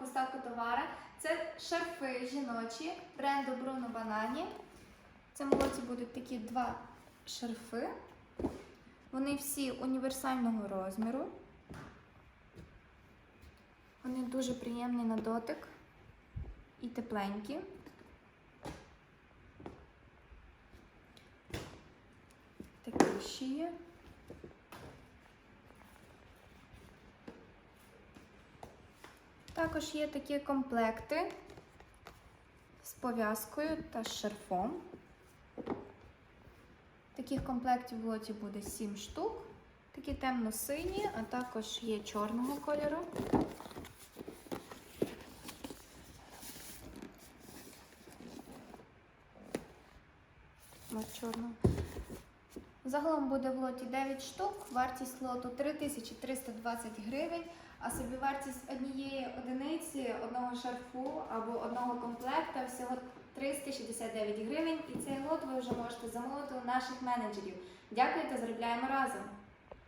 поставку товара. Це шарфи жіночі бренду Bruno Banani. В цьому році будуть такі два шарфи. Вони всі універсального розміру. Вони дуже приємні на дотик і тепленькі. Такі ще є. Також є такі комплекти з пов'язкою та з шарфом. Таких комплектів в лоті буде 7 штук. Такі темно-сині, а також є чорного кольору. Чорного. Загалом буде в лоті 9 штук, вартість лоту 3320 гривень, а собівартість однієї одиниці, одного шарфу або одного комплекта всього 369 гривень. І цей лот ви вже можете замовити у наших менеджерів. Дякую та заробляємо разом!